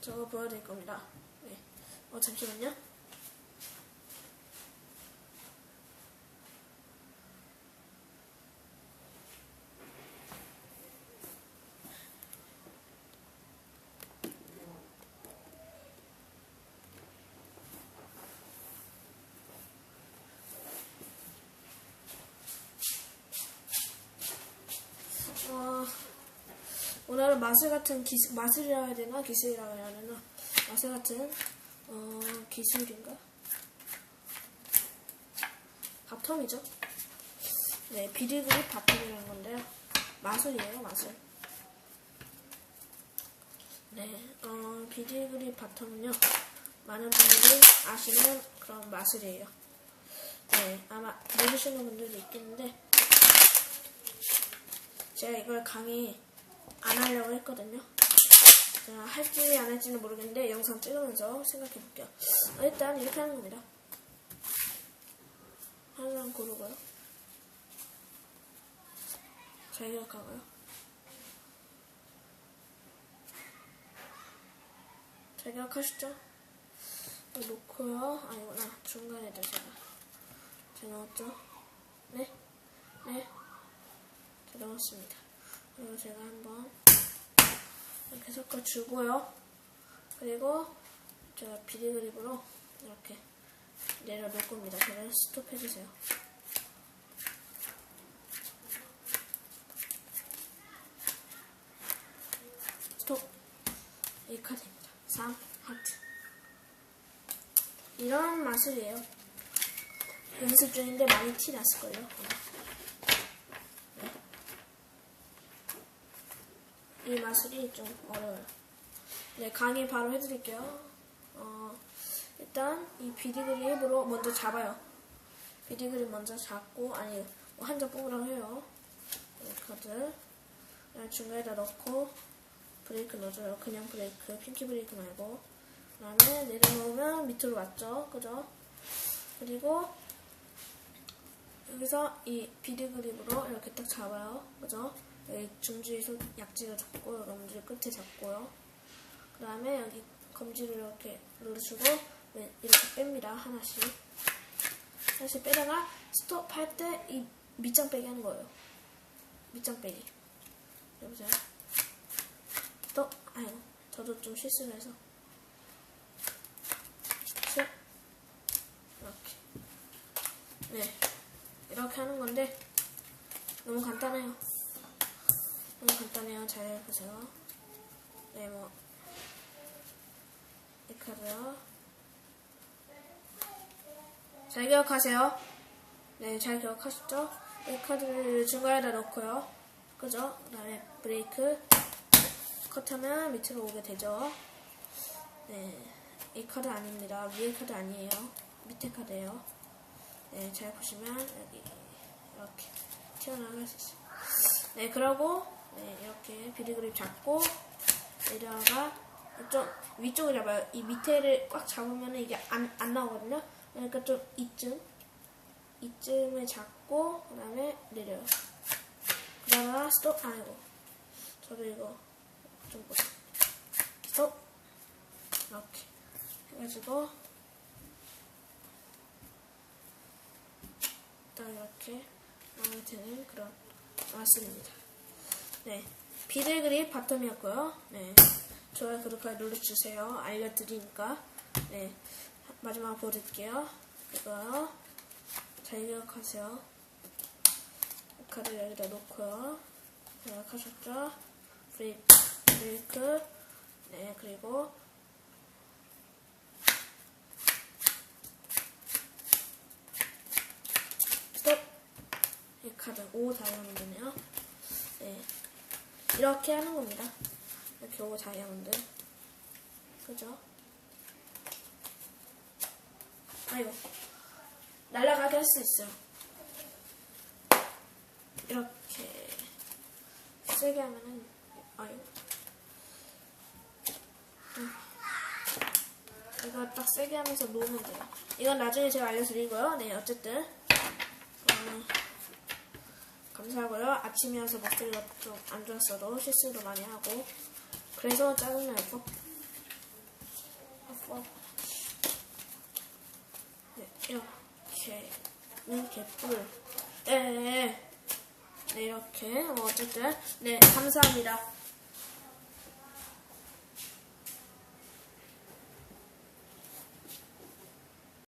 저거 보여드릴 겁니다. 네. 어, 잠시만요. 어, 오늘은 마술 같은 기술, 마술이라 해야 되나? 기술이라고 해야 되나? 마술 같은, 어, 기술인가? 바텀이죠? 네, 비리그리 바텀이라는 건데요. 마술이에요, 마술. 네, 어, 비리그리 바텀은요, 많은 분들이 아시는 그런 마술이에요. 네, 아마 모르시는 분들도 있겠는데, 제가 이걸 강의 안 하려고 했거든요. 제가 할지 안 할지는 모르겠는데 영상 찍으면서 생각해 볼게요. 어, 일단 이렇게 하는 겁니다. 하나만 고르고요. 잘 기억하시죠? 어, 놓고요. 아니구나. 중간에도 제가 잘 넣었죠? 네? 네? 잘 넣었습니다. 그리고 제가 한번 이렇게 섞어주고요. 그리고 제가 비리 그립으로 이렇게 내려놓을 겁니다. 그냥 스톱 해주세요. 스톱. 이 카드입니다. 3 하트. 이런 마술이에요. 연습 중인데 많이 티 났을걸요. 이 마술이 좀 어려워요. 네, 강의 바로 해드릴게요. 어, 일단 이 비디 그립으로 먼저 잡아요. 비디 그립 먼저 잡고, 아니, 한장 뽑으라고 해요. 이 카드. 중간에다 넣고, 브레이크 넣어줘요. 그냥 브레이크, 핑키 브레이크 말고. 그 다음에 내려놓으면 밑으로 왔죠. 그죠? 그리고, 여기서 이 비디 그립으로 이렇게 딱 잡아요. 그죠? 여기 중지 손 약지를 잡고 검지 끝에 잡고요. 그 다음에 여기 검지를 이렇게 누르시고 네, 이렇게 뺍니다. 하나씩. 하나씩 빼다가 스톱 할 때 이 밑장 빼기 하는 거예요. 밑장 빼기. 여보세요? 또, 아이고, 저도 좀 실수를 해서. 셋. 이렇게. 네. 이렇게 하는 건데, 너무 간단해요. 너무 간단해요. 잘 보세요. 네, 뭐. 이 카드요. 잘 기억하세요. 네, 잘 기억하셨죠? 이 카드를 중간에다 넣고요. 그죠? 그 다음에 브레이크. 컷하면 밑으로 오게 되죠. 네, 이 카드 아닙니다. 위에 카드 아니에요. 밑에 카드예요. 네, 잘 보시면 여기 이렇게 튀어나갈 수 있어요. 네, 그러고 네, 이렇게 비리 그립 잡고 내려가 좀 위쪽을 잡아요. 이 밑에를 꽉 잡으면 이게 안, 안 나오거든요. 그러니까 좀 이쯤 이쯤을 잡고 그 다음에 내려요. 그러다가 스톱 아니고 저도 이거 좀 보세요. 스톱 이렇게 해가지고 딱 이렇게 마음에 드는 그런 마술입니다. 네. 비들그립 바텀이었고요. 네. 좋아요, 구독하기 눌러주세요. 알려드리니까. 네. 마지막 보여드릴게요. 이거요. 잘 기억하세요. 카드 여기다 놓고요. 기억하셨죠? 브레이크, 브레이크. 네, 그리고 스톱. 이 카드 5 다이아몬드네요. 네. 이렇게 하는 겁니다. 이렇게 5 다이아몬드. 그죠? 아이고. 날아가게 할 수 있어요. 이렇게. 세게 하면은, 아이고. 음. 이거 딱 세게 하면서 놓으면 돼요. 이건 나중에 제가 알려드리고요. 네, 어쨌든. 어, 감사하고요. 아침이어서 목소리가 좀 안 좋았어도 실수도 많이 하고 그래서 짜증나요. 네, 이렇게는 개뿔 네, 네 이렇게 뭐 어쨌든 네 감사합니다.